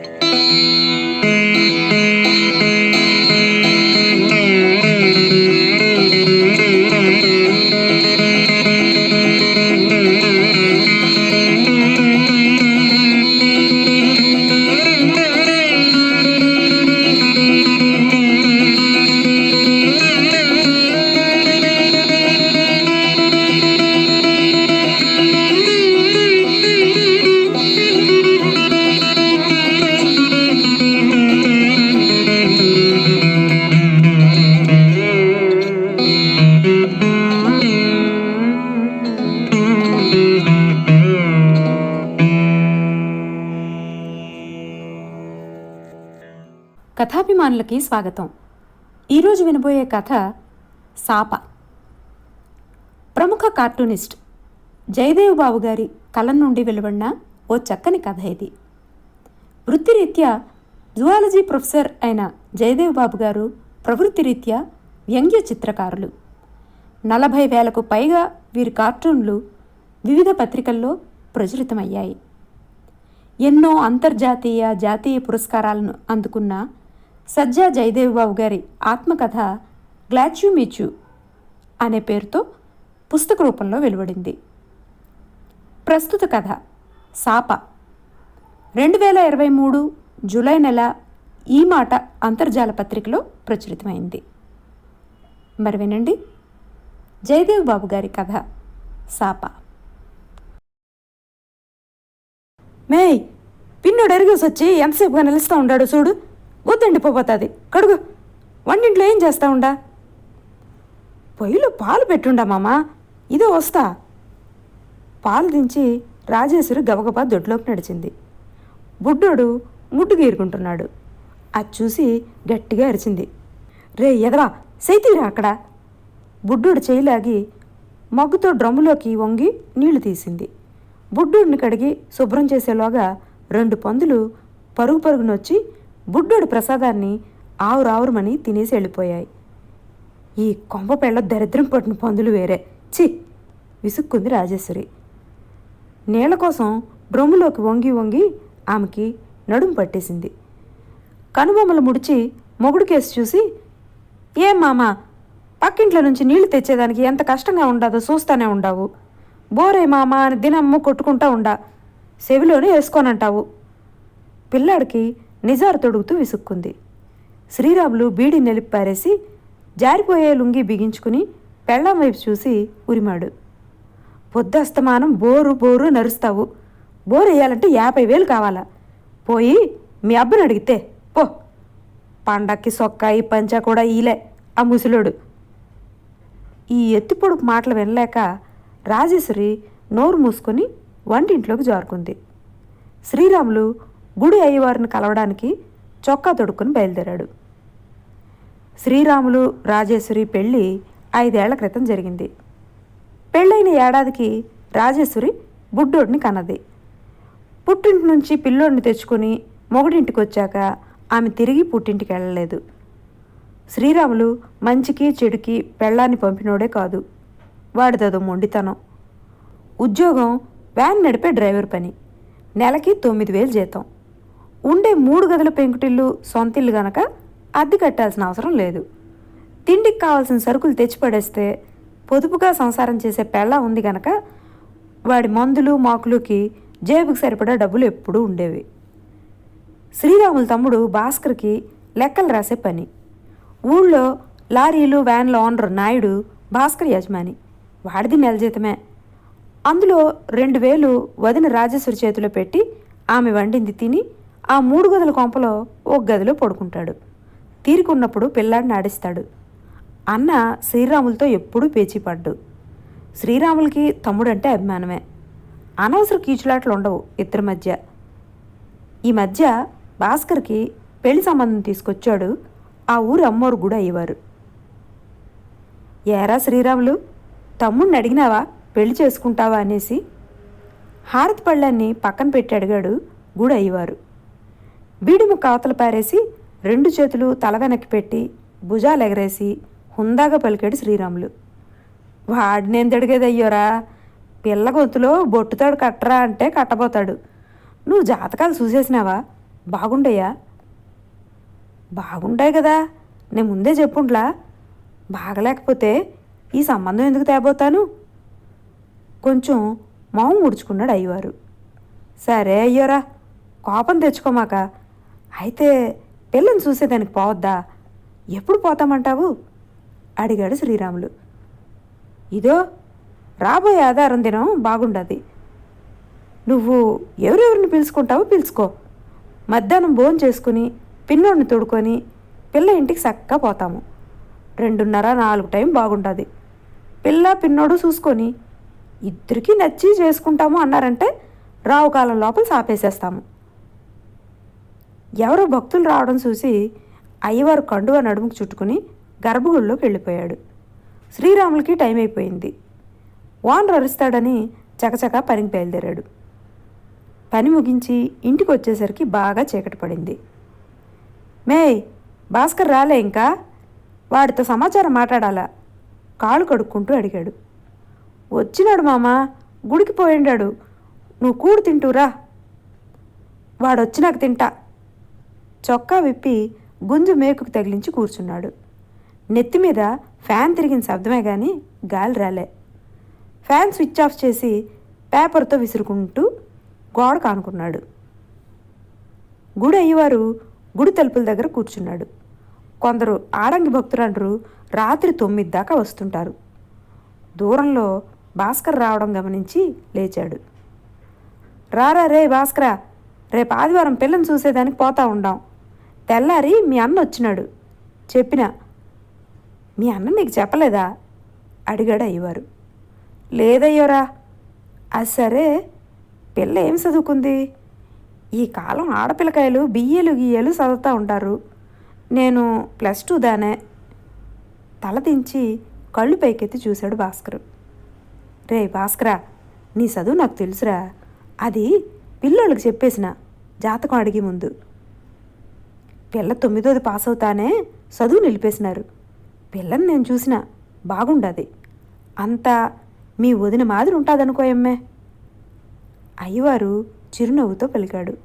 Música స్వాగతం. ఈరోజు వినబోయే కథ సాప. ప్రముఖ కార్టూనిస్ట్ జయదేవ్ బాబు గారి కలం నుండి వెలువడిన ఓ చక్కని కథ ఇది. వృత్తిరీత్యా జువాలజీ ప్రొఫెసర్ అయిన జయదేవ్ బాబు గారు ప్రవృత్తిరీత్యా వ్యంగ్య చిత్రకారులు. నలభై వేలకు పైగా వీరి కార్టూన్లు వివిధ పత్రికల్లో ప్రచురితమయ్యాయి. ఎన్నో అంతర్జాతీయ జాతీయ పురస్కారాలను అందుకున్న సజ్జా జయదేవ్ బాబు గారి ఆత్మకథ గ్లాచ్యూ మీచు అనే పేరుతో పుస్తక రూపంలో వెలువడింది. ప్రస్తుత కథ సాప. రెండు వేల ఇరవై మూడు జూలై నెల ఈ మాట అంతర్జాల పత్రికలో ప్రచురితమైంది. మరి వినండి. జయదేవ్ బాబు గారి కథ సాప. మేయ్ పిన్నోడు ఎరిగేసి వచ్చి ఎంతసేపుగా నిలుస్తూ ఉండాడు చూడు. వద్దండిపోతుంది కడుగు. వంటింట్లో ఏం చేస్తా ఉండా? పొయ్యిలో పాలు పెట్టుండా మామా? ఇదే వస్తా. పాలు దించి రాజేశ్వరి గబగబా దొడ్లోకి నడిచింది. బుడ్డోడు ముడ్డు గీరుకుంటున్నాడు. అది చూసి గట్టిగా అరిచింది. రే ఎదవా సైతీరా అక్కడ? బుడ్డోడు చేయిలాగి మగ్గుతో డ్రమ్ములోకి వంగి నీళ్ళు తీసింది. బుడ్డోడిని కడిగి శుభ్రం చేసేలోగా రెండు పందులు పరుగు పరుగునొచ్చి బుడ్డోడు ప్రసాదాన్ని ఆవురావురమని తినేసి వెళ్ళిపోయాయి. ఈ కొంప పెళ్ళ దరిద్రం పట్టిన పందులు వేరే. చి విసుక్కుంది రాజేశ్వరి. నీళ్ళ కోసం డ్రమ్ములోకి వంగి వంగి ఆమెకి నడుము పట్టేసింది. కనుబొమ్మలు ముడిచి మొగుడు కేసు చూసి ఏం మామా పక్కింట్లో నుంచి నీళ్ళు తెచ్చేదానికి ఎంత కష్టంగా ఉండదో చూస్తానే ఉండావు. బోరే మామా అని దినమ్మ కొట్టుకుంటా ఉండా. చెవిలోనే వేసుకోనంటావు. పిల్లాడికి నిజారు తొడుగుతూ విసుక్కుంది. శ్రీరాములు బీడి నిలిపి పారేసి జారిపోయే లుంగి బిగించుకుని పెళ్ళం వైపు చూసి ఉరిమాడు. పొద్దస్తమానం బోరు బోరు నరుస్తావు. బోరు వేయాలంటే యాభై వేలు కావాలా. పోయి మీ అబ్బని అడిగితే పో. పండక్కి సొక్కాయి పంచా కూడా ఈలే ఆ ముసలోడు. ఈ ఎత్తిపొడుపు మాటలు వినలేక రాజేశ్వరి నోరు మూసుకొని వంటింట్లోకి జారుకుంది. శ్రీరాములు గుడి అయ్యవారిని కలవడానికి చొక్కా తొడుక్కుని బయలుదేరాడు. శ్రీరాములు రాజేశ్వరి పెళ్ళి ఐదేళ్ళ క్రితం జరిగింది. పెళ్ళైన ఏడాదికి రాజేశ్వరి బుడ్డోడిని కన్నది. పుట్టింటి నుంచి పిల్లోడిని తెచ్చుకొని మొగుడింటికి వచ్చాక ఆమె తిరిగి పుట్టింటికి వెళ్ళలేదు. శ్రీరాములు మంచికి చెడుకి పెళ్ళాన్ని పంపినోడే కాదు. వాడిదదో మొండితనం. ఉద్యోగం వ్యాన్ నడిపే డ్రైవర్ పని. నెలకి తొమ్మిది వేలు జీతం. ఉండే మూడు గదుల పెంకుటిల్లు సొంతిల్లు గనక అద్దె కట్టాల్సిన అవసరం లేదు. తిండికి కావాల్సిన సరుకులు తెచ్చిపడేస్తే పొదుపుగా సంసారం చేసే పెళ్ళ ఉంది గనక వాడి మందులు మాకులుకి జేబుకి సరిపడా డబ్బులు ఎప్పుడూ ఉండేవి. శ్రీరాముల తమ్ముడు భాస్కర్కి లెక్కలు రాసే పని. ఊళ్ళో లారీలు వ్యాన్ల ఓనర్ నాయుడు భాస్కర్ యజమాని. వాడిది నెల జీతమే. అందులో రెండు వేలు వదిన రాజేశ్వరి చేతిలో పెట్టి ఆమె వండింది తిని ఆ మూడు గదుల కొంపలో ఓ గదిలో పడుకుంటాడు. తీరికున్నప్పుడు పిల్లాడిని ఆడిస్తాడు. అన్న శ్రీరాములతో ఎప్పుడూ పేచీపడ్డు. శ్రీరాములకి తమ్ముడంటే అభిమానమే. అనవసర కీచులాట్లు ఉండవు ఇద్దరి మధ్య. ఈ మధ్య భాస్కర్కి పెళ్ళి సంబంధం తీసుకొచ్చాడు ఆ ఊరు అమ్మోరు కూడా అయ్యేవారు. ఏరా శ్రీరాములు తమ్ముడిని అడిగినావా? పెళ్ళి చేసుకుంటావా? అనేసి హారతి పళ్ళాన్ని పక్కన పెట్టి అడిగాడు గుడి అయ్యేవారు. బీడుము కాతలు పారేసి రెండు చేతులు తల వెనక్కి పెట్టి భుజాలు ఎగరేసి హుందాగా పలికాడు శ్రీరాములు. వాడినేంది అడిగేది అయ్యోరా? పిల్ల గొంతులో బొట్టుతాడు కట్టరా అంటే కట్టబోతాడు. నువ్వు జాతకాలు చూసేసినావా? బాగుండయ్యా బాగుంటాయి కదా. నేను ముందే చెప్పుండ్లా? బాగలేకపోతే ఈ సంబంధం ఎందుకు తేబోతాను? కొంచెం మొహం ముడుచుకున్నాడు అయ్యవారు. సరే అయ్యోరా కోపం తెచ్చుకోమాక అయితే పిల్లని చూసేదానికి పోవద్దా? ఎప్పుడు పోతామంటావు? అడిగాడు శ్రీరాములు. ఇదో రాబోయే ఆధారం దినం బాగుండదు. నువ్వు ఎవరెవరిని పిలుచుకుంటావో పిలుచుకో. మధ్యాహ్నం భోజనం చేసుకుని పిన్నోడిని తోడుకొని పిల్ల ఇంటికి చక్కగా పోతాము. రెండున్నర నాలుగు టైం బాగుంటుంది పిల్ల పిన్నోడు చూసుకొని ఇద్దరికీ నచ్చి చేసుకుంటాము అన్నారంటే రావు కాలం లోపల సాపేసేస్తాము ఎవరో భక్తులు రావడం చూసి అయ్యవారు కండువ నడుముకు చుట్టుకుని గర్భగుడిలోకి వెళ్ళిపోయాడు. శ్రీరాములకి టైం అయిపోయింది. వాన్ రరుస్తాడని చకచక పనికి బయలుదేరాడు. పని ముగించి ఇంటికి వచ్చేసరికి బాగా చీకటి పడింది. మే భాస్కర్ రాలే ఇంకా? వాడితో సమాచారం మాట్లాడాలా? కాలు కడుక్కుంటూ అడిగాడు. వచ్చినాడు మామ గుడికి పోయిండాడు. నువ్వు కూడు తింటూరా. వాడొచ్చినాక తింటా. చొక్కా విప్పి గుంజు మేకుకు తగిలించి కూర్చున్నాడు. నెత్తి మీద ఫ్యాన్ తిరిగిన శబ్దమే కానీ గాలి రాలే. ఫ్యాన్ స్విచ్ ఆఫ్ చేసి పేపర్తో విసురుకుంటూ గోడ కానుకున్నాడు. గుడి అయ్యవారు గుడి తలుపుల దగ్గర కూర్చున్నాడు. కొందరు ఆడంగి భక్తులంటారు రాత్రి తొమ్మిది దాకా వస్తుంటారు. దూరంలో భాస్కర్ రావడం గమనించి లేచాడు. రారా రే భాస్కరా రేపు ఆదివారం పిల్లని చూసేదానికి పోతా ఉండాం. తెల్లారి మీ అన్న వచ్చినాడు. చెప్పిన మీ అన్న నీకు చెప్పలేదా? అడిగాడు అయ్యవారు. లేదయ్యోరా అది సరే పిల్ల ఏం చదువుకుంది? ఈ కాలం ఆడపిల్లకాయలు బియ్యలు గియ్యలు చదువుతూ ఉంటారు. నేను ప్లస్ టూ దానే. తల దించి కళ్ళు పైకెత్తి చూశాడు భాస్కర్. రే భాస్కరా నీ చదువు నాకు తెలుసురా. అది పిల్లోళ్ళకి చెప్పేసిన జాతకం అడిగి ముందు. పిల్ల తొమ్మిదోది పాస్ అవుతానే చదువు నిలిపేసినారు. పిల్లని నేను చూసిన బాగుండది. అంతా మీ వదిన మాదిరి ఉంటుందనుకోయమ్మే అయ్యవారు చిరునవ్వుతో పలికాడు.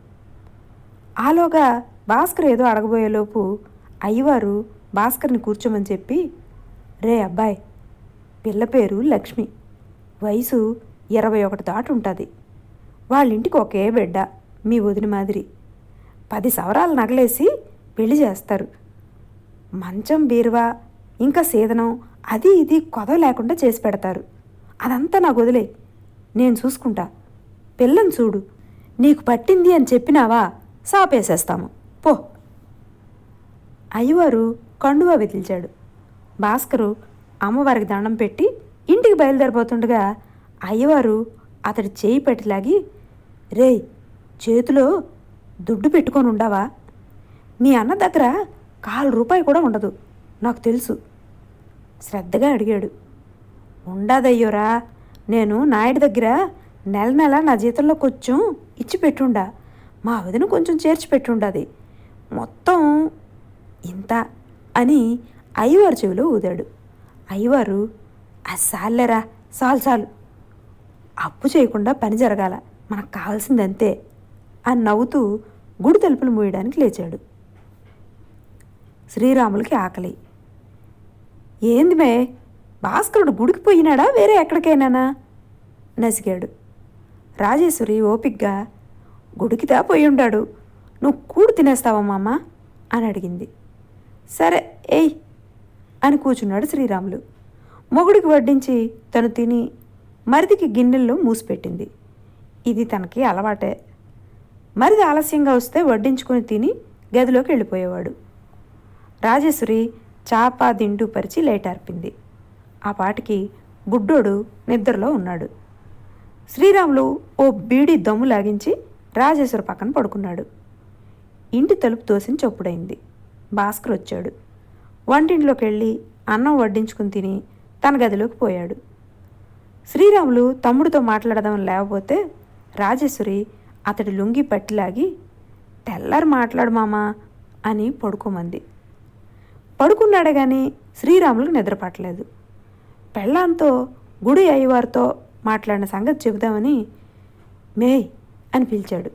ఆలోగా భాస్కర్ ఏదో అడగబోయేలోపు అయ్యవారు భాస్కర్ని కూర్చోమని చెప్పి రే అబ్బాయ్ పిల్ల పేరు లక్ష్మి. వయసు ఇరవై ఒకటి దాటి ఉంటుంది. వాళ్ళింటికి ఒకే బిడ్డ మీ వదిన మాదిరి. పది సవరాలు నగలేసి పెళ్ళి చేస్తారు. మంచం బీరువా ఇంకా సీదనం అది ఇది కొదవ లేకుండా చేసి పెడతారు. అదంతా నాకు వదిలే. నేను చూసుకుంటా. పిల్లని చూడు. నీకు పట్టింది అని చెప్పినావా? సాపేసేస్తాము. పో. అయ్యవారు కండువా విదిల్చాడు. భాస్కరు అమ్మవారికి దండం పెట్టి ఇంటికి బయలుదేరిపోతుండగా అయ్యవారు అతడి చేయి పెట్టిలాగి రే చేతిలో దుడ్డు పెట్టుకొని ఉండవా? మీ అన్న దగ్గర కాలు రూపాయి కూడా ఉండదు. నాకు తెలుసు. శ్రద్ధగా అడిగాడు. ఉండదయ్యోరా నేను నాయుడి దగ్గర నెల నెల నా జీతంలో కొంచెం ఇచ్చి పెట్టుండా. మా వదిన కొంచెం చేర్చి పెట్టుండది. మొత్తం ఇంత అని అయ్యవారు చెవిలో ఊదాడు. అయ్యవారు అస్సాలేరా చాలు చాలు అప్పు చేయకుండా పని జరగాల. మనకు కావాల్సింది అంతే అని నవ్వుతూ గుడి తలుపులు మూయడానికి లేచాడు. శ్రీరాములకి ఆకలి. ఏంది మే? భాస్కరుడు గుడికి పోయినాడా? వేరే ఎక్కడికైనానా? నసిగాడు. రాజేశ్వరి ఓపిగ్గా గుడికిదా పోయి ఉండాడు నువ్వు కూడు తినేస్తావా మామ? అని అడిగింది. సరే ఏయ్! అని కూర్చున్నాడు శ్రీరాములు. మొగుడికి వడ్డించి తను తిని మరిదికి గిన్నెల్లో మూసిపెట్టింది. ఇది తనకి అలవాటే. మరిది ఆలస్యంగా వస్తే వడ్డించుకొని తిని గదిలోకి వెళ్ళిపోయేవాడు. రాజేశ్వరి చాప దిండు పరిచి లేటార్పింది. ఆ పాటికి గుడ్డోడు నిద్రలో ఉన్నాడు. శ్రీరాములు ఓ బీడి దమ్ము లాగించి రాజేశ్వరి పక్కన పడుకున్నాడు. ఇంటి తలుపు తోసిన చొప్పుడైంది. భాస్కర్ వచ్చాడు. వంటింట్లోకి వెళ్ళి అన్నం వడ్డించుకుని తిని తన గదిలోకి పోయాడు. శ్రీరాములు తమ్ముడితో మాట్లాడదామని లేకపోతే రాజేశ్వరి అతడి లుంగి పట్టిలాగి తెల్లారి మాట్లాడు మామా అని పడుకోమంది. పడుకున్నాడే కానీ శ్రీరాములకు నిద్రపట్టలేదు. పెళ్ళాంతో గుడి అయ్యవారితో మాట్లాడిన సంగతి చెబుదామని మేయ్ అని పిలిచాడు.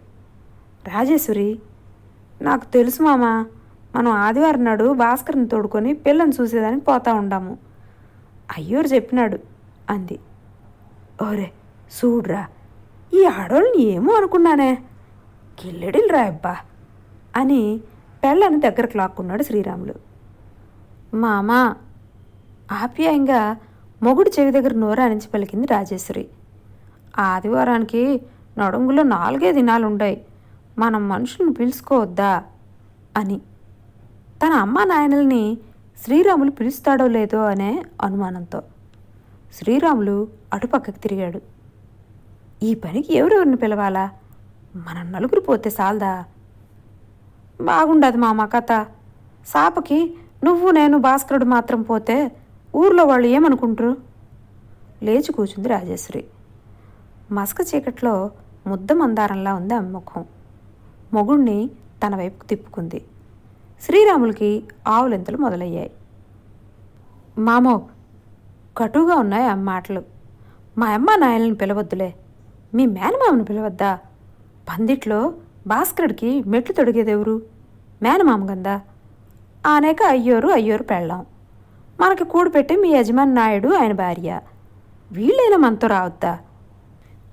రాజేశ్వరి నాకు తెలుసు మామా మనం ఆదివారం నాడు భాస్కర్ని తోడుకొని పిల్లని చూసేదానికి పోతా ఉండాము. అయ్యోరు చెప్పినాడు అంది. ఓరే చూడ్రా ఈ ఆడోళ్ళని ఏమో అనుకున్నానే. కిల్లెడిలు రా అబ్బా అని పెళ్ళని దగ్గరకు లాక్కున్నాడు శ్రీరాములు. మామ ఆప్యాయంగా మొగుడు చెవి దగ్గర నోరానించి పలికింది రాజేశ్వరి. ఆదివారానికి నడుంగులో నాలుగే దినాలుండాయి. మనం మనుషులను పిలుచుకోవద్దా? అని. తన అమ్మా నాయనల్ని శ్రీరాములు పిలుస్తాడో లేదో అనే అనుమానంతో శ్రీరాములు అటుపక్కకి తిరిగాడు. ఈ పనికి ఎవరెవరిని పిలవాలా? మనం నలుగురు పోతే సాల్దా? బాగుండదు మామ కథ. సాపకి నువ్వు నేను భాస్కరుడు మాత్రం పోతే ఊర్లో వాళ్ళు ఏమనుకుంటారు? లేచి కూర్చుంది రాజేశ్వరి. మసక చీకట్లో ముద్ద మందారంలా ఉంది ఆమె ముఖం. మొగుణ్ణి తన వైపుకు తిప్పుకుంది. శ్రీరాములకి ఆవులెంతలు మొదలయ్యాయి. మామో కటుగా ఉన్నాయి ఆ మాటలు. మా అమ్మ నాయనని పిలవద్దులే. మీ మేనమామను పిలవద్దా? పందిట్లో భాస్కరుడికి మెట్లు తొడిగేదెవరు? మేనమామ గందా? ఆనేక అయ్యోరు అయ్యోరు పెళ్ళాం. మనకి కూడిపెట్టి మీ యజమాని నాయుడు ఆయన భార్య. వీళ్ళైనా మనతో రావద్దా?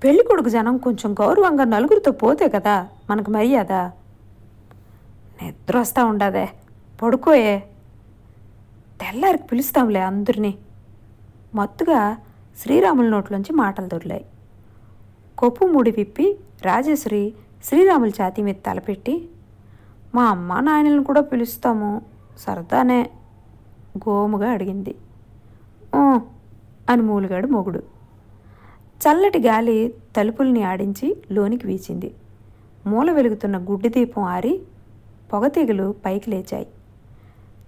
పెళ్ళి కొడుకు జనం కొంచెం గౌరవంగా నలుగురితో పోతే కదా మనకు మర్యాద? నిద్ర వస్తా ఉండదే. పడుకోయే. తెల్లారికి పిలుస్తాంలే అందరినీ. మత్తుగా శ్రీరాముల నోట్లోంచి మాటలు దొరిలాయి. కొప్పు ముడి విప్పి రాజేశ్వరి శ్రీరాముల ఛాతీ మీద తలపెట్టి మా అమ్మ నాయనలను కూడా పిలుస్తాము. సరదానే గోముగా అడిగింది. ఓ అని మూలిగాడు మొగుడు. చల్లటి గాలి తలుపుల్ని ఆడించి లోనికి వీచింది. మూల వెలుగుతున్న గుడ్డి దీపం ఆరి పొగతీగలు పైకి లేచాయి.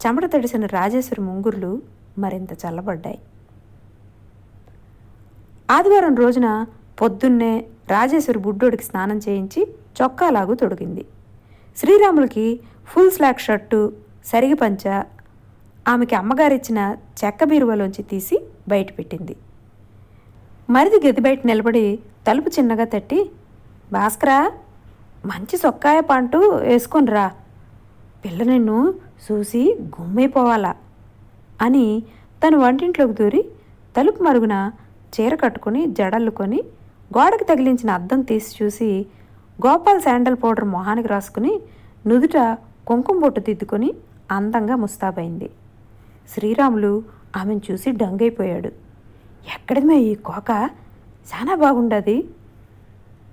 చెమట తడిసిన రాజేశ్వరి ముంగుర్లు మరింత చల్లబడ్డాయి. ఆదివారం రోజున పొద్దున్నే రాజేశ్వరి బుడ్డోడికి స్నానం చేయించి చొక్కాలాగు తొడిగింది. శ్రీరాములకి ఫుల్ స్లాక్ షర్టు సరిగి పంచ ఆమెకి అమ్మగారిచ్చిన చెక్క బీరువలోంచి తీసి బయట పెట్టింది మరిది గది బయట నిలబడి తలుపు చిన్నగా తట్టి భాస్కరా మంచి సొక్కాయ పంటు వేసుకొనిరా పిల్ల నిన్ను చూసి గుమ్మైపోవాలా? అని తను వంటింట్లోకి దూరి తలుపు మరుగున చీర కట్టుకొని జడల్లుకొని గోడకు తగిలించిన అద్దం తీసి చూసి గోపాల్ శాండల్ పౌడర్ మొహానికి రాసుకుని నుదుట కుంకుమ బొట్టు దిద్దుకొని అందంగా ముస్తాబైంది. శ్రీరాములు ఆమెను చూసి డంగైపోయాడు. ఎక్కడమే ఈ కోక? చాలా బాగుండది.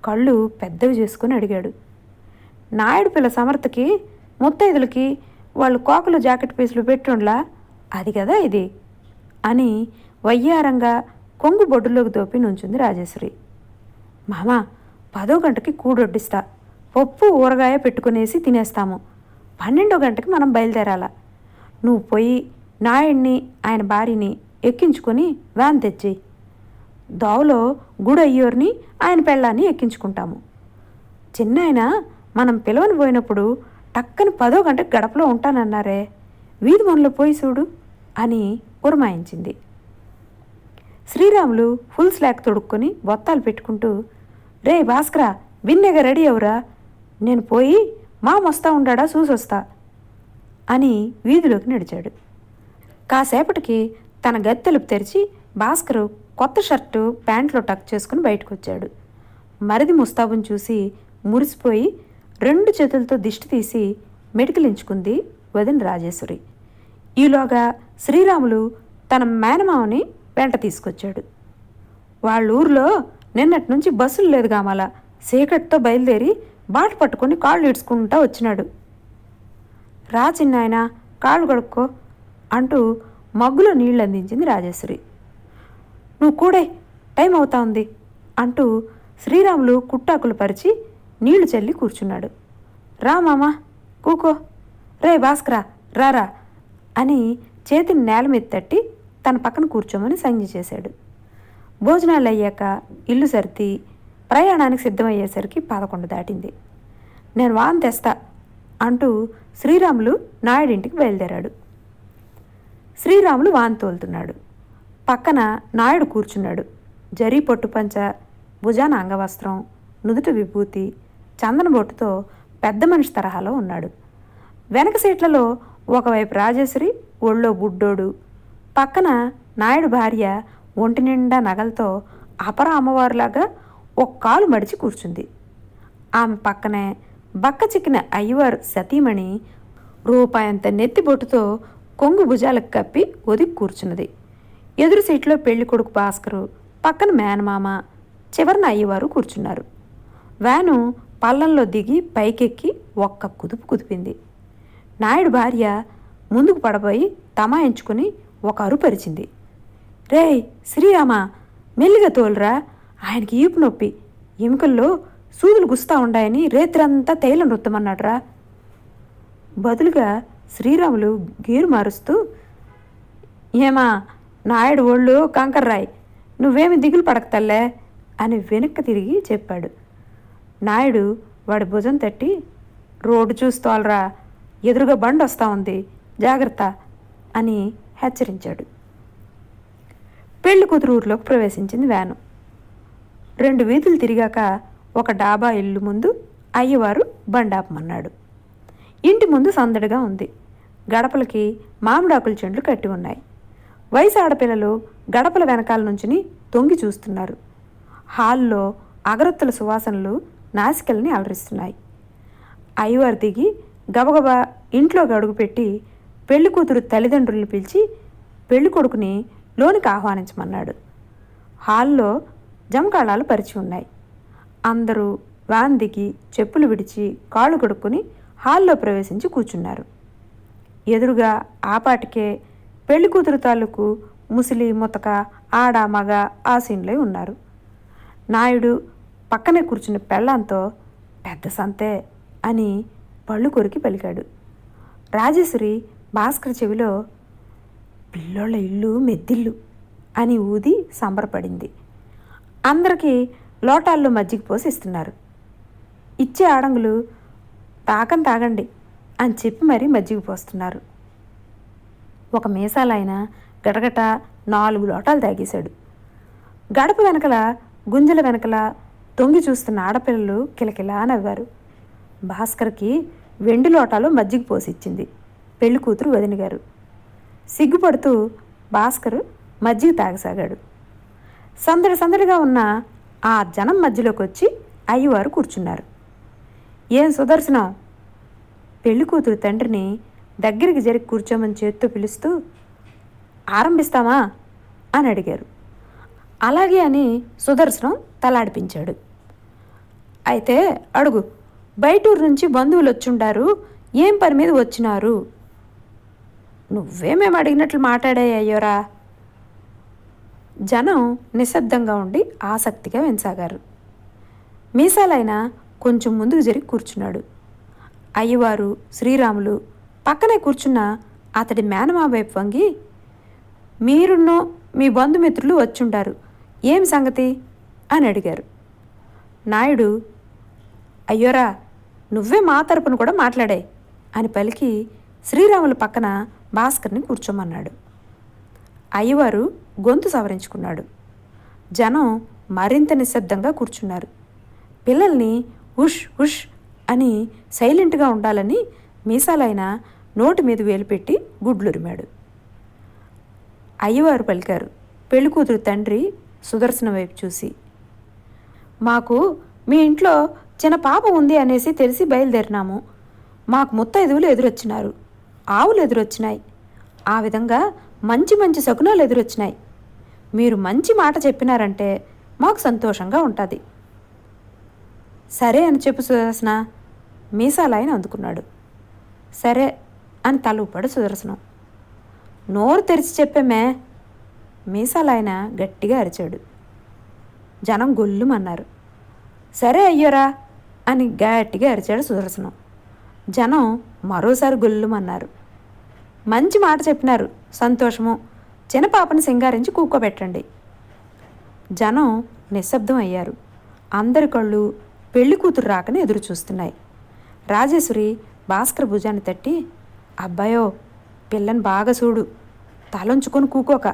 కళ్ళు పెద్దవి చేసుకుని అడిగాడు. నాయుడు పిల్ల సమర్థకి ముత్తైదులకి వాళ్ళు కోకలు జాకెట్ పీసులు పెట్టుండ్లా? అది కదా ఇది? అని వయ్యారంగా కొంగు బొడ్డులోకి దోపి నుంచుంది రాజేశ్వరి మామ పదో గంటకి కూడొడ్డిస్తా. పప్పు ఊరగాయ పెట్టుకునేసి తినేస్తాము. పన్నెండో గంటకి మనం బయలుదేరాల. నువ్వు పోయి నాయుడిని ఆయన భార్యని ఎక్కించుకొని వ్యాన్ తెచ్చేయి. దోవలో గుడి అయ్యోర్ని ఆయన పెళ్ళాన్ని ఎక్కించుకుంటాము. చిన్నాయన మనం పిలవని పోయినప్పుడు టక్కని పదో గంటకు గడపలో ఉంటానన్నారే. వీధి మనలో పోయి చూడు అని ఉరమాయించింది. శ్రీరాములు ఫుల్ స్లాక్ తొడుక్కొని బొత్తాలు పెట్టుకుంటూ రే భాస్కరా బిన్నెగా రెడీ అవురా. నేను పోయి మా వస్తా ఉండాడా? చూసొస్తా అని వీధిలోకి నడిచాడు. కాసేపటికి తన గది తలుపు తెరిచి భాస్కరు కొత్త షర్టు ప్యాంట్లో టక్ చేసుకుని బయటకు వచ్చాడు మరిది ముస్తాబుని చూసి మురిసిపోయి రెండు చేతులతో దిష్టి తీసి మెడికిలించుకుంది వదిన రాజేశ్వరి. ఈలోగా శ్రీరాములు తన మేనమామని వెంట తీసుకొచ్చాడు. వాళ్ళ ఊర్లో నిన్నటి నుంచి బస్సులు లేదు కామాల సీకట్తో బయలుదేరి బాట పట్టుకొని కాళ్ళు ఇడ్చుకుంటా వచ్చినాడు. రా చిన్నాయన కాళ్ళు కడుక్కో అంటూ మగ్గులో నీళ్ళు అందించింది రాజేశ్వరి. నువ్వు కూడే టైం అవుతా ఉంది అంటూ శ్రీరాములు కుట్టాకులు పరిచి నీళ్ళు చల్లి కూర్చున్నాడు. రా మామా కూకో. రే భాస్కరా రారా అని చేతిని నేల మీద తట్టి తన పక్కన కూర్చోమని సంజ్ఞ చేశాడు. భోజనాలు అయ్యాక ఇల్లు సర్ది ప్రయాణానికి సిద్ధమయ్యేసరికి పదకొండు దాటింది. నేను వాన్ తెస్తా అంటూ శ్రీరాములు నాయుడింటికి బయలుదేరాడు. శ్రీరాములు వాన్ తోలుతున్నాడు. పక్కన నాయుడు కూర్చున్నాడు. జరీ పొట్టు పంచ భుజాన అంగవస్త్రం నుదుట విభూతి చందన బొట్టుతో పెద్ద మనిషి తరహాలో ఉన్నాడు. వెనక సీట్లలో ఒకవైపు రాజేశ్వరి ఒళ్ళో బుడ్డోడు. పక్కన నాయుడు భార్య ఒంటి నిండా నగలతో అపర అమ్మవారులాగా ఒక కాలు మడిచి కూర్చుంది. ఆమె పక్కనే బక్క చిక్కిన అయ్యవారు సతీమణి రూపాయంత నెత్తిబొట్టుతో కొంగు భుజాలకు కప్పి ఒదిగి కూర్చున్నది. ఎదురు సీట్లో పెళ్ళి కొడుకు భాస్కరు పక్కన మేనమామ చివరన అయ్యవారు కూర్చున్నారు. వ్యాను పల్లంలో దిగి పైకెక్కి ఒక్క కుదుపు కుదిపింది. నాయుడు భార్య ముందుకు పడబోయి తమాయించుకుని ఒక అరుపరిచింది. రేయ్ శ్రీరామ మెల్లిగా తోలురా. ఆయనకి ఈపు నొప్పి. ఎముకల్లో సూదులు గుస్తా ఉండాయని రేత్రంతా తైలం నృత్తమన్నాడురా బదులుగా శ్రీరాములు గేరు మారుస్తూ ఏమా నాయుడు ఒళ్ళు కంకర్రాయ్ నువ్వేమి దిగులు పడక తల్లే అని వెనక్కి తిరిగి చెప్పాడు. నాయుడు వాడి భుజం తట్టి రోడ్డు చూస్తోలరా ఎదురుగా బండి వస్తా ఉంది జాగ్రత్త అని హెచ్చరించాడు. పెళ్ళి కూతురు ఊర్లోకి ప్రవేశించింది వ్యాను. రెండు వీధులు తిరిగాక ఒక డాబా ఇల్లు ముందు అయ్యవారు బండాపమన్నాడు. ఇంటి ముందు సందడిగా ఉంది. గడపలకి మామిడాకుల చెండ్లు కట్టి ఉన్నాయి. వయసు ఆడపిల్లలు గడపల వెనకాల నుంచుని తొంగి చూస్తున్నారు. హాల్లో అగరొత్తుల సువాసనలు నాసికల్ని అలరిస్తున్నాయి. అయ్యవారు దిగి గబగబా ఇంట్లోకి అడుగుపెట్టి పెళ్ళి కూతురు తల్లిదండ్రులను పిలిచి పెళ్ళి కొడుకుని లోనికి ఆహ్వానించమన్నాడు. హాల్లో జమకాళాలు పరిచి ఉన్నాయి. అందరూ వ్యాన్ దిగి చెప్పులు విడిచి కాళ్ళు కడుక్కొని హాల్లో ప్రవేశించి కూర్చున్నారు. ఎదురుగా ఆపాటికే పెళ్ళి కూతురు తాలూకు ముసలి ముతక ఆడ మగ ఆసీన్లై ఉన్నారు. నాయుడు పక్కనే కూర్చున్న పెళ్ళాంతో పెద్ద సంతే అని పళ్ళు కొరికి పలికాడు. రాజేశ్వరి భాస్కర్ చెవిలో పిల్లోళ్ళ ఇల్లు మెద్దిల్లు అని ఊది సంబరపడింది. అందరికీ లోటాల్లో మజ్జిగ పోసి ఇస్తున్నారు. ఇచ్చే ఆడంగులు తాకం తాగండి అని చెప్పి మరీ మజ్జిగ పోస్తున్నారు. ఒక మీసాలైన గడగట నాలుగు లోటాలు తాగేశాడు. గడప వెనకల గుంజల వెనకల తొంగి చూస్తున్న ఆడపిల్లలు కిలకిలా నవ్వారు. భాస్కర్కి వెండి లోటాలో మజ్జిగ పోసిచ్చింది పెళ్ళి కూతురు వదిన గారు సిగ్గుపడుతూ భాస్కర్ మజ్జిగ తాగసాగాడు. సందడి సందడిగా ఉన్న ఆ జనం మధ్యలోకి వచ్చి అయ్యవారు కూర్చున్నారు. ఏం సుదర్శనం? పెళ్ళి కూతురు తండ్రిని దగ్గరికి జరిగి కూర్చోమని చేత్తో పిలుస్తూ ఆరంభిస్తామా? అని అడిగారు. అలాగే అని సుదర్శనం తలాడిపించాడు. అయితే అడుగు బయటూరు నుంచి బంధువులు వచ్చుండారు ఏం పని మీద వచ్చినారు? నువ్వేమేం అడిగినట్లు మాట్లాడాయి అయ్యోరా జనం నిశ్శబ్దంగా ఉండి ఆసక్తిగా వినసాగారు మీసాలైన కొంచెం ముందుకు జరిగి కూర్చున్నాడు. అయ్యవారు శ్రీరాములు పక్కనే కూర్చున్న అతడి మేనమా వైపు వంగి మీరున్నో మీ బంధుమిత్రులు వచ్చుంటారు. ఏం సంగతి? అని అడిగారు. నాయుడు అయ్యోరా నువ్వే మా తరపున కూడా మాట్లాడే అని పలికి శ్రీరాములు పక్కన భాస్కర్ని కూర్చోమన్నాడు. అయ్యవారు గొంతు సవరించుకున్నాడు. జనం మరింత నిశ్శబ్దంగా కూర్చున్నారు. పిల్లల్ని ఉష్ ఉష్ అని సైలెంట్గా ఉండాలని మీసాలైన నోటి మీద వేలుపెట్టి గుడ్లురిమాడు. అయ్యవారు పలికారు. పెళ్ళికూతురు తండ్రి సుదర్శన వైపు చూసి మాకు మీ ఇంట్లో చిన్న పాప ఉంది అనేసి తెలిసి బయలుదేరినాము. మాకు ముత్తైదువులు ఎదురొచ్చినారు. ఆవులు ఎదురొచ్చినాయి. ఆ విధంగా మంచి మంచి శకునాలు ఎదురొచ్చినాయి. మీరు మంచి మాట చెప్పినారంటే మాకు సంతోషంగా ఉంటుంది. సరే అని చెప్పు సుదర్శన. మీసాలాయన అందుకున్నాడు. సరే అని తల సుదర్శనం. నోరు తెరిచి చెప్పామే. మీసాలాయన గట్టిగా అరిచాడు. జనం గొల్లుమన్నారు. సరే అయ్యోరా అని గట్టిగా అరిచాడు సుదర్శనం. జనం మరోసారి గొల్లుమన్నారు. మంచి మాట చెప్పినారు. సంతోషము. చిన్నపాపను సింగారించి కూకోబెట్టండి. జనం నిశ్శబ్దం అయ్యారు. అందరి కళ్ళు పెళ్ళి కూతురు రాకని ఎదురు చూస్తున్నాయి. రాజేశ్వరి భాస్కర్ భుజాన్ని తట్టి అబ్బాయో పిల్లని బాగా చూడు. తలంచుకొని కూకోక.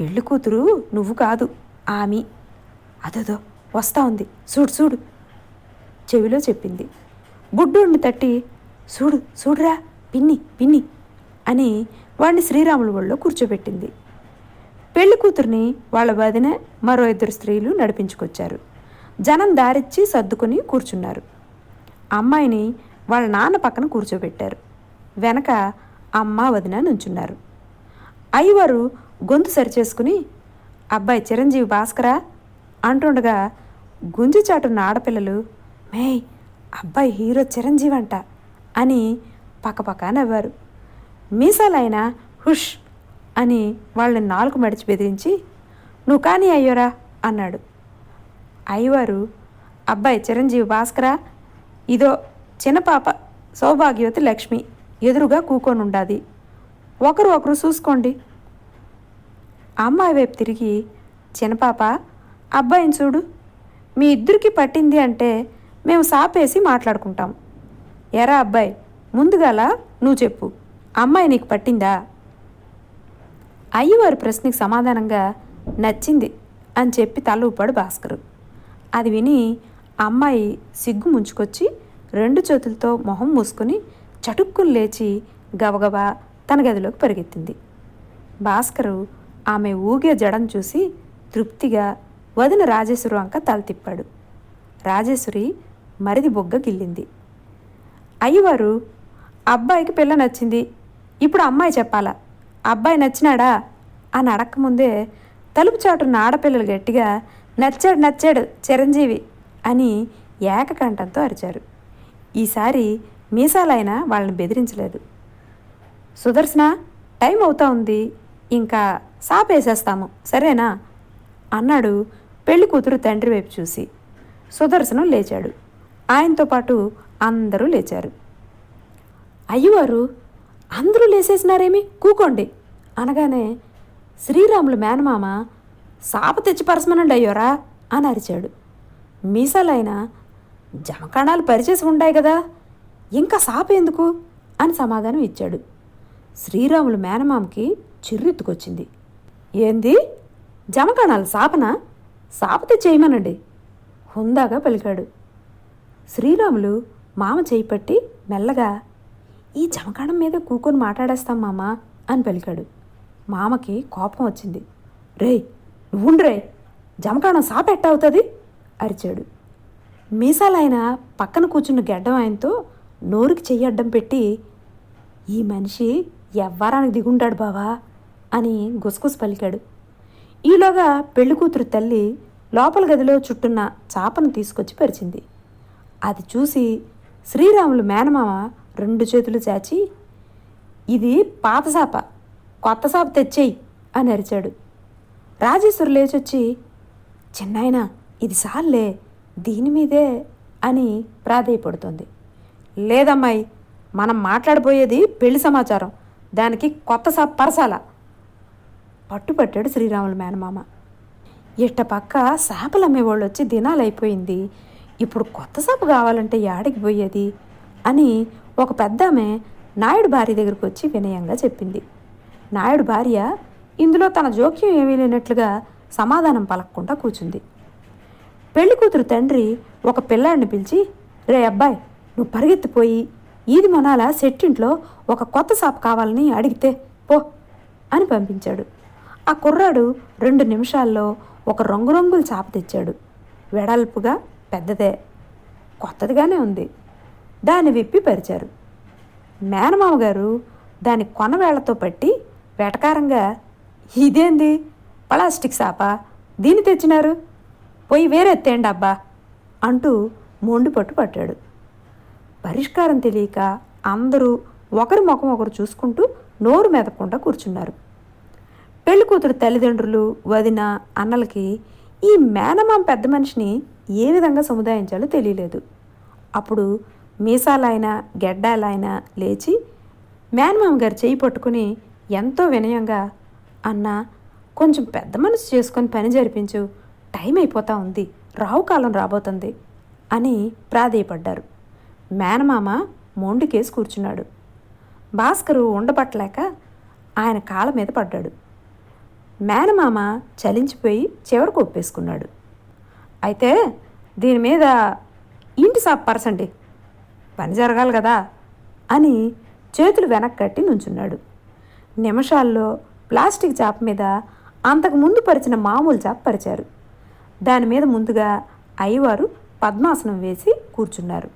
పెళ్ళి కూతురు నువ్వు కాదు ఆమె. అదదో వస్తా ఉంది. చూడు చూడు. చెవిలో చెప్పింది. బుడ్డోడిని తట్టి చూడు చూడురా పిన్ని పిన్ని అని వాడిని శ్రీరాముల ఒళ్ళో కూర్చోబెట్టింది. పెళ్ళి కూతుర్ని వాళ్ళ వదిన మరో ఇద్దరు స్త్రీలు నడిపించుకొచ్చారు. జనం దారిచ్చి సర్దుకుని కూర్చున్నారు. అమ్మాయిని వాళ్ళ నాన్న పక్కన కూర్చోబెట్టారు. వెనక అమ్మ వదిన నుంచున్నారు. అయ్యవారు గొంతు సరిచేసుకుని అబ్బాయి చిరంజీవి భాస్కరా అంటుండగా గుంజు చాటున్న ఆడపిల్లలు మేయ్ అబ్బాయి హీరో చిరంజీవి అంట అని పక్కపక్క నవ్వారు. మీసాలైన హుష్ అని వాళ్ళని నాలుగు మడిచి బెదిరించి నువ్వు కానీ అయ్యోరా అన్నాడు. అయ్యవారు అబ్బాయి చిరంజీవి భాస్కరా ఇదో చిన్నపాప సౌభాగ్యవతి లక్ష్మి ఎదురుగా కూకొని ఉండాది. ఒకరు ఒకరు చూసుకోండి. అమ్మాయి వైపు తిరిగి చిన్నపాప అబ్బాయిని చూడు. మీ ఇద్దరికి పట్టింది అంటే మేము సాపేసి మాట్లాడుకుంటాం. ఎరా అబ్బాయి ముందుగాల నువ్వు చెప్పు. అమ్మాయి నీకు పట్టిందా? అయ్యవారి ప్రశ్నకి సమాధానంగా నచ్చింది అని చెప్పి తల ఊపాడు భాస్కరు. అది విని అమ్మాయి సిగ్గు ముంచుకొచ్చి రెండు చేతులతో మొహం మూసుకొని చటుక్కులు లేచి గబగబా తన గదిలోకి పరిగెత్తింది. భాస్కరు ఆమె ఊగే జడం చూసి తృప్తిగా వదిన రాజేశ్వరి వంక తల తిప్పాడు. రాజేశ్వరి మరిది బొగ్గ గిల్లింది. అయ్యవారు అబ్బాయికి పిల్ల నచ్చింది ఇప్పుడు అమ్మాయి చెప్పాలా అబ్బాయి నచ్చినాడా? అని అడక్కముందే తలుపు చాటున్న ఆడపిల్లలు గట్టిగా నచ్చాడు నచ్చాడు చిరంజీవి అని ఏకకంఠంతో అరిచారు. ఈసారి మీసాలైనా వాళ్ళని బెదిరించలేదు. సుదర్శన టైం అవుతా ఉంది ఇంకా సాపేసేస్తాము సరేనా? అన్నాడు పెళ్ళి కూతురు తండ్రి వైపు చూసి. సుదర్శనం లేచాడు. ఆయనతో పాటు అందరూ లేచారు. అయ్యవారు అందరూ లేసేసినారేమి? కూకోండి. అనగానే శ్రీరాములు మేనమామ సాప తెచ్చి పరసమనండి అయ్యోరా అని అరిచాడు. మీసాలైన జమకణాలు పరిచేసి ఉండాయి కదా ఇంకా సాప ఎందుకు? అని సమాధానం ఇచ్చాడు. శ్రీరాములు మేనమామకి చిర్రెత్తుకొచ్చింది. ఏంది? జమకణాలు సాపన? సాప తెచ్చేయమనండి హుందాగా పలికాడు. శ్రీరాములు మామ చేయి పట్టి మెల్లగా ఈ జమకాణం మీద కూకొని మాట్లాడేస్తాం మామ అని పలికాడు. మామకి కోపం వచ్చింది. రేయ్ నువ్వుండ్రే జమకాణం సాపెట్ట అవుతుంది? అరిచాడు. మీసాలైన పక్కన కూర్చున్న గెడ్డం ఆయనతో నోరుకి చెయ్యి అడ్డం పెట్టి ఈ మనిషి ఎవ్వరానికి దిగుంటాడు బావా అని గుసగుస పలికాడు. ఈలోగా పెళ్ళి కూతురు తల్లి లోపల గదిలో చుట్టున్న చాపను తీసుకొచ్చి పరిచింది. అది చూసి శ్రీరాములు మేనమామ రెండు చేతులు చాచి ఇది పాత సాప కొత్త సాప తెచ్చేయి అని అరిచాడు. రాజేశ్వరు లేచొచ్చి చిన్నాయన ఇది సాల్లే దీని మీదే అని ప్రాధేయపడుతోంది. లేదమ్మాయి మనం మాట్లాడబోయేది పెళ్ళి సమాచారం దానికి కొత్త సాప పరసాల పట్టుపట్టాడు శ్రీరాములు మేనమామ. ఇట్ట పక్క చేపలు అమ్మేవాళ్ళు వచ్చి దినాలైపోయింది ఇప్పుడు కొత్త సాపు కావాలంటే యాడికి పోయేది? అని ఒక పెద్ద ఆమె నాయుడు భార్య దగ్గరకు వచ్చి వినయంగా చెప్పింది. నాయుడు భార్య ఇందులో తన జోక్యం ఏమీ లేనట్లుగా సమాధానం పలకకుండా కూర్చుంది పెళ్ళి కూతురు తండ్రి ఒక పిల్లాడిని పిలిచి రే అబ్బాయి నువ్వు పరిగెత్తిపోయి ఈది మొనాల సెట్టింట్లో ఒక కొత్త సాపు కావాలని అడిగితే పో అని పంపించాడు. ఆ కుర్రాడు రెండు నిమిషాల్లో ఒక రంగురంగుల చాప తెచ్చాడు. వెడల్పుగా పెద్దదే. కొత్తదిగానే ఉంది. దాన్ని విప్పి పరిచారు. మేనమామ గారు దాని కొనవేళ్ళతో పట్టి వెటకారంగా ఇదేంది? ప్లాస్టిక్ సాప? దీన్ని తెచ్చినారు? పోయి వేరే ఎత్తేయండి అబ్బా అంటూ మొండి పట్టు పట్టాడు. పరిష్కారం తెలియక అందరూ ఒకరి ముఖం ఒకరు చూసుకుంటూ నోరు మెదపకుండా కూర్చున్నారు. పెళ్ళి కూతురు తల్లిదండ్రులు వదిన అన్నలకి ఈ మేనమామ పెద్ద మనిషిని ఏ విధంగా సముదాయించాలో తెలియలేదు. అప్పుడు మీసాలైనా గెడ్డాలైనా లేచి మేనమామ గారు చేయి పట్టుకుని ఎంతో వినయంగా అన్న కొంచెం పెద్ద మనసు చేసుకొని పని జరిపించు. టైం అయిపోతా ఉంది. రావు కాలం రాబోతుంది అని ప్రాధేయపడ్డారు. మేనమామ మొండుకేసి కూర్చున్నాడు. భాస్కరు ఉండబట్టలేక ఆయన కాళ్ళ మీద పడ్డాడు. మేనమామ చలించిపోయి చివరకు ఒప్పేసుకున్నాడు. అయితే దీని మీద ఇంటి సాప్ పరచండి. పని జరగాలి కదా అని చేతులు వెనక్కి కట్టి నుంచున్నాడు. నిమిషాల్లో ప్లాస్టిక్ చాప మీద అంతకు ముందు పరిచిన మామూలు చాప పరిచారు. దాని మీద ముందుగా అయ్యవారు పద్మాసనం వేసి కూర్చున్నారు.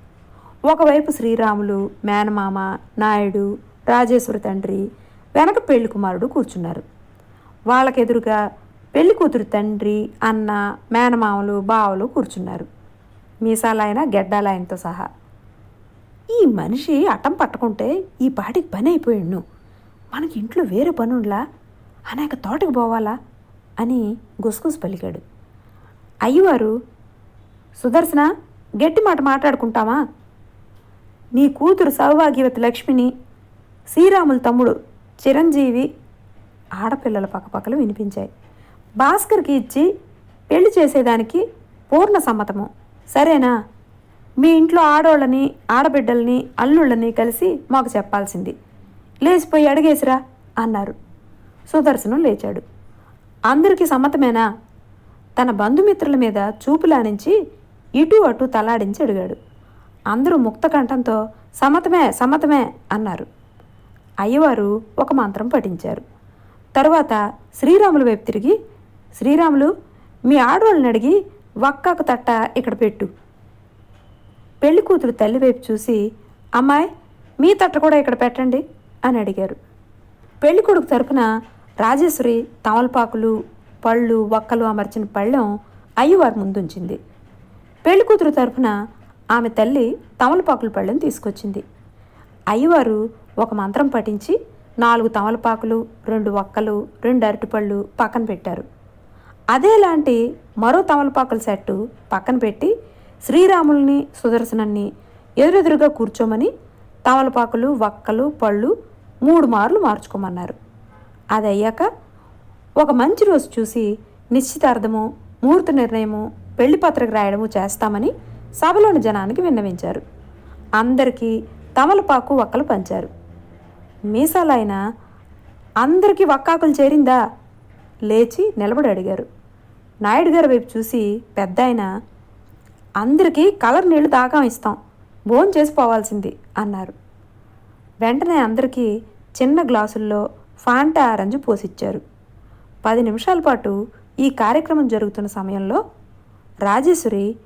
ఒకవైపు శ్రీరాములు మేనమామ నాయుడు రాజేశ్వర తండ్రి వెనక పెళ్ళి కుమారుడు కూర్చున్నారు. వాళ్ళకెదురుగా పెళ్ళి కూతురు తండ్రి అన్న మేనమామలు బావలు కూర్చున్నారు. మీసాలైన గెడ్డాలాయనతో సహా. ఈ మనిషి అటం పట్టుకుంటే ఈ పాటికి పని అయిపోయిండు. మనకి ఇంట్లో వేరే పనుండ్లా? అనేక తోటకు పోవాలా? అని గుసగుస పలికాడు. అయ్యవారు సుదర్శన గట్టి మాట మాట్లాడుకుంటామా? నీ కూతురు సౌభాగ్యవతి లక్ష్మిని శ్రీరాముల తమ్ముడు చిరంజీవి ఆడపిల్లల పక్కపక్కలు వినిపించాయి. భాస్కర్కి ఇచ్చి పెళ్ళి చేసేదానికి పూర్ణ సమ్మతము. సరేనా? మీ ఇంట్లో ఆడోళ్ళని ఆడబిడ్డల్ని అల్లుళ్ళని కలిసి మాకు చెప్పాల్సింది. లేచిపోయి అడిగేసిరా అన్నారు. సుదర్శనం లేచాడు. అందరికీ సమ్మతమేనా? తన బంధుమిత్రుల మీద చూపులానించి ఇటు అటు తలాడించి అడిగాడు. అందరూ ముక్త కంఠంతో సమ్మతమే సమ్మతమే అన్నారు. అయ్యవారు ఒక మంత్రం పఠించారు. తరువాత శ్రీరాముల వైపు తిరిగి శ్రీరాములు మీ ఆడవాళ్ళని అడిగి వక్కకు తట్ట ఇక్కడ పెట్టు. పెళ్ళి కూతురు తల్లి వైపు చూసి అమ్మాయి మీ తట్ట కూడా ఇక్కడ పెట్టండి అని అడిగారు. పెళ్ళి కొడుకు తరపున రాజేశ్వరి తమలపాకులు పళ్ళు వక్కలు అమర్చిన పళ్ళెం అయ్యవారి ముందుంచింది. పెళ్ళి కూతురు తరపున ఆమె తల్లి తమలపాకుల పళ్ళెం తీసుకొచ్చింది. అయ్యవారు ఒక మంత్రం పఠించి నాలుగు తమలపాకులు రెండు వక్కలు రెండు అరటిపళ్ళు పక్కన పెట్టారు. అదేలాంటి మరో తమలపాకుల సెట్టు పక్కన పెట్టి శ్రీరాముల్ని సుదర్శనాన్ని ఎదురెదురుగా కూర్చోమని తమలపాకులు వక్కలు పళ్ళు మూడు మార్లు మార్చుకోమన్నారు. అది అయ్యాక ఒక మంచి రోజు చూసి నిశ్చితార్థము ముహూర్త నిర్ణయము పెళ్ళి పత్రిక రాయడము చేస్తామని సభలోని జనానికి విన్నవించారు. అందరికీ తమలపాకు వక్కలు పంచారు. మీసాలైన అందరికీ వక్కాకులు చేరిందా? లేచి నిలబడి అడిగారు. నాయుడు గారి వైపు చూసి పెద్ద ఆయన అందరికీ కలర్ నీళ్ళు దాకా ఇస్తాం. భోజనం చేసిపోవాల్సింది అన్నారు. వెంటనే అందరికీ చిన్న గ్లాసుల్లో ఫాంటా ఆరెంజ్ పోసిచ్చారు. పది నిమిషాల పాటు ఈ కార్యక్రమం జరుగుతున్న సమయంలో రాజేశ్వరి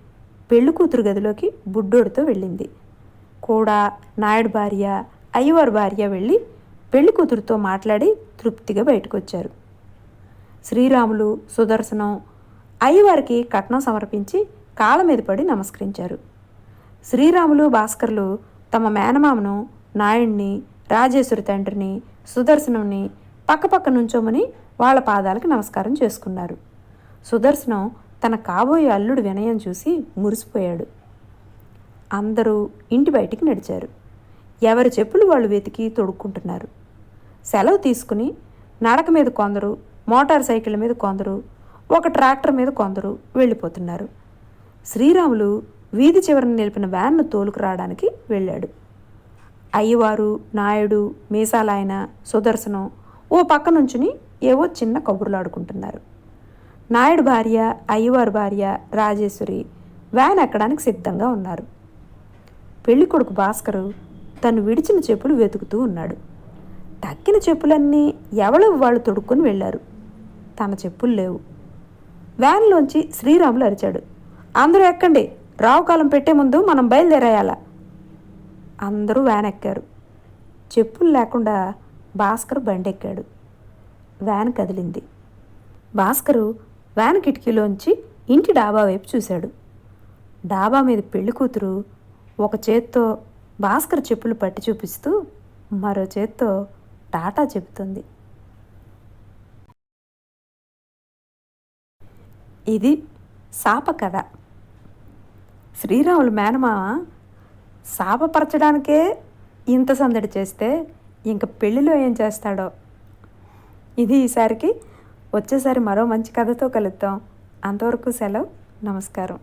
పెళ్ళి కూతురు గదిలోకి బుడ్డోడితో వెళ్ళింది. కూడా నాయుడు భార్య అయ్యవారి భార్య వెళ్ళి పెళ్ళి కూతురుతో మాట్లాడి తృప్తిగా బయటకు వచ్చారు శ్రీరాములు సుదర్శనం అయ్యవారికి కట్నం సమర్పించి కాళ్ళ మీద పడి నమస్కరించారు. శ్రీరాములు భాస్కర్లు తమ మేనమామను నాయుణ్ణి రాజేశ్వరి తండ్రిని సుదర్శనంని పక్కపక్క నుంచోమని వాళ్ళ పాదాలకు నమస్కారం చేసుకున్నారు. సుదర్శనం తన కాబోయే అల్లుడు వినయం చూసి మురిసిపోయాడు. అందరూ ఇంటి బయటికి నడిచారు. ఎవరి చెప్పులు వాళ్ళు వెతికి తొడుక్కుంటున్నారు. సెలవు తీసుకుని నడక మీద కొందరు మోటార్ సైకిళ్ళ మీద కొందరు ఒక ట్రాక్టర్ మీద కొందరు వెళ్ళిపోతున్నారు. శ్రీరాములు వీధి చివరన నిలిపిన వ్యాన్ను తోలుకు రావడానికి వెళ్ళాడు. అయ్యవారు నాయుడు మీసాలాయన సుదర్శనం ఓ పక్క నుంచుని ఏవో చిన్న కబుర్లాడుకుంటున్నారు. నాయుడు భార్య అయ్యవారు భార్య రాజేశ్వరి వ్యాన్ ఎక్కడానికి సిద్ధంగా ఉన్నారు. పెళ్ళి కొడుకు భాస్కరు తను విడిచిన చెప్పులు వెతుకుతూ ఉన్నాడు. తక్కిన చెప్పులన్నీ ఎవరు వాళ్ళు తొడుక్కొని వెళ్ళారు. తన చెప్పులు లేవు. వ్యాన్లోంచి శ్రీరాములు అరిచాడు. అందరూ ఎక్కండి. రావుకాలం పెట్టే ముందు మనం బయలుదేరేయాల. అందరూ వ్యాన్ ఎక్కారు. చెప్పులు లేకుండా భాస్కర్ బండెక్కాడు. వ్యాన్ కదిలింది. భాస్కరు వ్యాన్ కిటికీలోంచి ఇంటి డాబా వైపు చూశాడు. డాబా మీద పెళ్ళి కూతురు ఒక చేత్తో భాస్కర్ చెప్పులు పట్టి చూపిస్తూ మరో చేత్తో టాటా చెబుతుంది. ఇది శాప కథ. శ్రీరాములు మేనమామ శాపపరచడానికే ఇంత సందడి చేస్తే ఇంక పెళ్ళిలో ఏం చేస్తాడో? ఇది ఈసారికి వచ్చేసారి మరో మంచి కథతో కలుద్దాం. అంతవరకు సెలవు నమస్కారం.